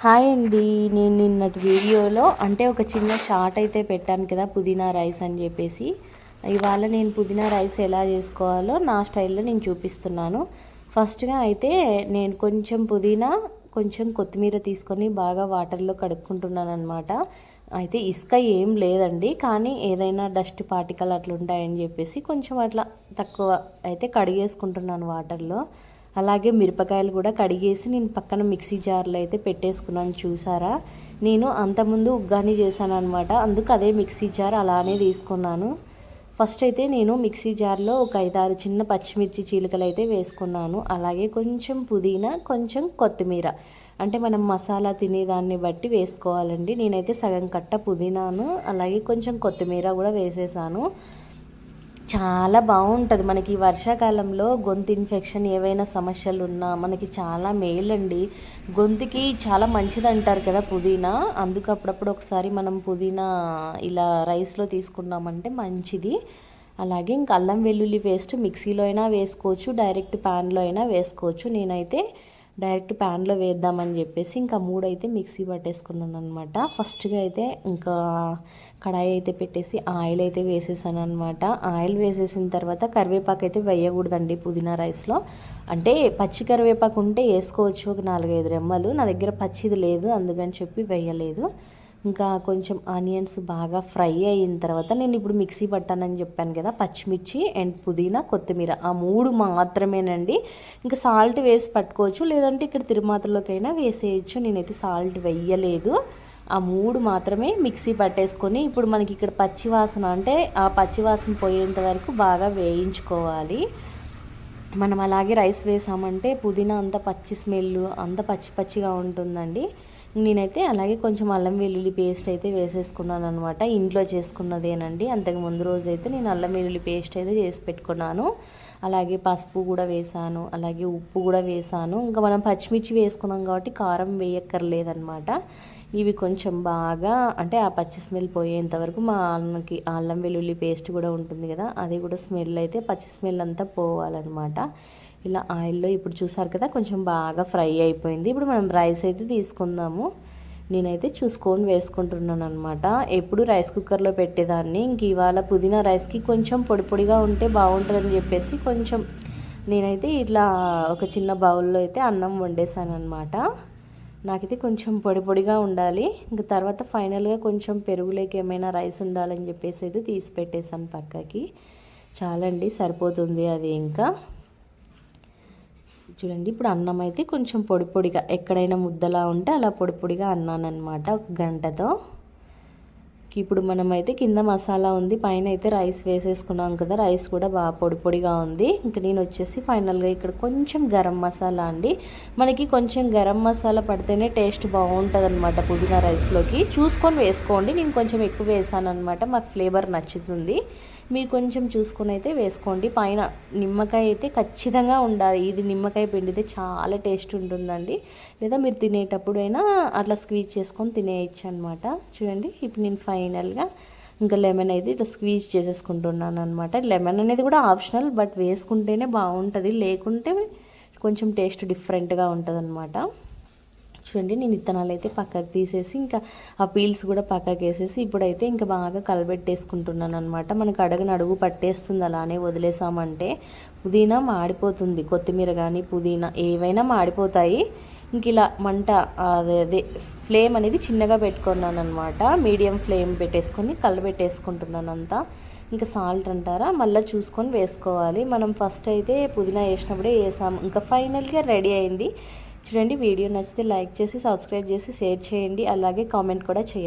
Hi అండి నేను నిన్నటి వీడియోలో అంటే ఒక చిన్న షార్ట్ అయితే పెట్టాను కదా పుదీనా రైస్ అని చెప్పేసి. ఇవాళ నేను పుదీనా రైస్ ఎలా చేసుకోవాలో నా స్టైల్లో నేను చూపిస్తున్నాను. ఫస్ట్గా అయితే నేను కొంచెం పుదీనా కొంచెం కొత్తిమీర తీసుకొని బాగా వాటర్లో కడుక్కుంటున్నాను అనమాట అయితే ఇసుక ఏం లేదండి కానీ ఏదైనా డస్ట్ పార్టికల్ అట్లుంటాయని చెప్పేసి కొంచెం అట్లా తక్కువ అయితే కడిగేసుకుంటున్నాను వాటర్లో. అలాగే మిరపకాయలు కూడా కడిగేసి నేను పక్కన మిక్సీ జార్లో అయితే పెట్టేసుకున్నాను చూసారా? నేను అంతకుముందు ఉగ్గాని చేశాను అనమాట అందుకు అదే మిక్సీ జార్ అలానే తీసుకున్నాను. ఫస్ట్ అయితే నేను మిక్సీ జార్లో ఒక ఐదారు చిన్న పచ్చిమిర్చి చీలికలు అయితే వేసుకున్నాను. అలాగే కొంచెం పుదీనా కొంచెం కొత్తిమీర. అంటే మనం మసాలా తినేదాన్ని బట్టి వేసుకోవాలండి. నేనైతే సగం కట్ట పుదీనాను అలాగే కొంచెం కొత్తిమీర కూడా వేసేసాను. చాలా బాగుంటుంది. మనకి వర్షాకాలంలో గొంతు ఇన్ఫెక్షన్ ఏవైనా సమస్యలు ఉన్నా మనకి చాలా మేలండి. గొంతుకి చాలా మంచిది అంటారు కదా పుదీనా. అందుకు అప్పుడప్పుడు ఒకసారి మనం పుదీనా ఇలా రైస్లో తీసుకున్నామంటే మంచిది. అలాగే ఇంక అల్లం వెల్లుల్లి పేస్ట్ మిక్సీలో అయినా వేసుకోవచ్చు డైరెక్ట్ ప్యాన్లో అయినా వేసుకోవచ్చు. నేనైతే డైరెక్ట్ ప్యాన్లో వేద్దామని చెప్పేసి ఇంకా మూడైతే మిక్సీ పట్టేసుకున్నాను అనమాట ఫస్ట్గా అయితే ఇంకా కడాయి అయితే పెట్టేసి ఆయిల్ అయితే వేసేసాను అనమాట ఆయిల్ వేసేసిన తర్వాత కరివేపాకు అయితే వేయకూడదండి పుదీనా రైస్లో. అంటే పచ్చి కరివేపాకు ఉంటే వేసుకోవచ్చు ఒక నాలుగైదు రెమ్మలు. నా దగ్గర పచ్చిది లేదు అందుకని చెప్పి వేయలేదు. ఇంకా కొంచెం ఆనియన్స్ బాగా ఫ్రై అయిన తర్వాత నేను ఇప్పుడు మిక్సీ పట్టానని చెప్పాను కదా పచ్చిమిర్చి అండ్ పుదీనా కొత్తిమీర. ఆ మూడు మాత్రమేనండి. ఇంకా సాల్ట్ వేసి పట్టుకోవచ్చు లేదంటే ఇక్కడ తిరుమాతలోకైనా వేసేయచ్చు. నేనైతే సాల్ట్ వెయ్యలేదు ఆ మూడు మాత్రమే మిక్సీ పట్టేసుకొని ఇప్పుడు మనకి ఇక్కడ పచ్చివాసన అంటే ఆ పచ్చివాసన పోయేంత వరకు బాగా వేయించుకోవాలి. మనం అలాగే రైస్ వేసామంటే పుదీనా అంత పచ్చి స్మెల్ అంత పచ్చి పచ్చిగా ఉంటుందండి. నేనైతే అలాగే కొంచెం అల్లం వెల్లుల్లి పేస్ట్ అయితే వేసేసుకున్నాను అనమాట ఇంట్లో చేసుకున్నదేనండి. అంతకు ముందు రోజు అయితే నేను అల్లం వెల్లుల్లి పేస్ట్ అయితే చేసి పెట్టుకున్నాను. అలాగే పసుపు కూడా వేసాను. అలాగే ఉప్పు కూడా వేసాను. ఇంకా మనం పచ్చిమిర్చి వేసుకున్నాం కాబట్టి కారం వేయక్కర్లేదనమాట ఇవి కొంచెం బాగా అంటే ఆ పచ్చి స్మెల్ పోయేంత వరకు మా అన్నకి అల్లం వెల్లుల్లి పేస్ట్ కూడా ఉంటుంది కదా అది కూడా స్మెల్ అయితే పచ్చి స్మెల్ అంతా పోవాలన్నమాట. ఇలా ఆయిల్లో ఇప్పుడు చూసారు కదా కొంచెం బాగా ఫ్రై అయిపోయింది. ఇప్పుడు మనం రైస్ అయితే తీసుకుందాము. నేనైతే చూసుకొని వేసుకుంటున్నాను అనమాట ఎప్పుడు రైస్ కుక్కర్లో పెట్టేదాన్ని ఇంక ఇవాళ పుదీనా రైస్కి కొంచెం పొడి పొడిగా ఉంటే బాగుంటుందని చెప్పేసి కొంచెం నేనైతే ఇట్లా ఒక చిన్న బౌల్లో అయితే అన్నం వండేసాను అనమాట నాకైతే కొంచెం పొడి పొడిగా ఉండాలి. ఇంక తర్వాత ఫైనల్గా కొంచెం పెరుగులోకి ఏమైనా రైస్ ఉండాలని చెప్పేసి అయితే తీసి పెట్టేశాను పక్కకి. చాలండి సరిపోతుంది అది ఇంకా. చూడండి ఇప్పుడు అన్నం అయితే కొంచెం పొడి పొడిగా ఎక్కడైనా ముద్దలా ఉంటే అలా పొడి పొడిగా అన్నాను అనమాట ఒక గంటతో. ఇప్పుడు మనమైతే కింద మసాలా ఉంది పైన అయితే రైస్ వేసేసుకున్నాం కదా రైస్ కూడా బాగా పొడి పొడిగా ఉంది. ఇంకా నేను వచ్చేసి ఫైనల్గా ఇక్కడ కొంచెం గరం మసాలా అండి. మనకి కొంచెం గరం మసాలా పడితేనే టేస్ట్ బాగుంటుంది అనమాట పుదీనా రైస్లోకి. చూసుకొని వేసుకోండి నేను కొంచెం ఎక్కువ వేసాను అనమాట మాకు ఫ్లేవర్ నచ్చుతుంది. మీరు కొంచెం చూసుకొని అయితే వేసుకోండి. పైన నిమ్మకాయ అయితే ఖచ్చితంగా ఉండాలి ఇది నిమ్మకాయ పిండితే చాలా టేస్ట్ ఉంటుందండి. లేదా మీరు తినేటప్పుడైనా అట్లా స్క్వీజ్ చేసుకొని తినేయచ్చు అనమాట చూడండి ఇప్పుడు నేను ఫైనల్గా ఇంకా లెమన్ అయితే ఇట్లా స్క్వీజ్ చేసేసుకుంటున్నాను అనమాట లెమన్ అనేది కూడా ఆప్షనల్ బట్ వేసుకుంటేనే బాగుంటుంది. లేకుంటే కొంచెం టేస్ట్ డిఫరెంట్గా ఉంటుంది అనమాట చూడండి నేను ఇత్తనాలు అయితే పక్కకు తీసేసి ఇంకా ఆ పీల్స్ కూడా పక్కకు వేసేసి ఇప్పుడైతే ఇంకా బాగా కలబెట్టేసుకుంటున్నాను అనమాట మనకు అడుగున అడుగు పట్టేస్తుంది అలానే వదిలేసామంటే పుదీనా మాడిపోతుంది. కొత్తిమీర కానీ పుదీనా ఏవైనా మాడిపోతాయి. ఇంక ఇలా మంట అదే అదే ఫ్లేమ్ అనేది చిన్నగా పెట్టుకున్నాను అనమాట మీడియం ఫ్లేమ్ పెట్టేసుకొని కలబెట్టేసుకుంటున్నాను అంతా ఇంకా సాల్ట్ అంటారా? మళ్ళీ చూసుకొని వేసుకోవాలి. మనం ఫస్ట్ అయితే పుదీనా వేసినప్పుడే వేసాము. ఇంకా ఫైనల్గా రెడీ అయింది. చూడండి వీడియో నచ్చితే లైక్ చేసి సబ్స్క్రైబ్ చేసి షేర్ చేయండి. అలాగే కామెంట్ కూడా చేయండి.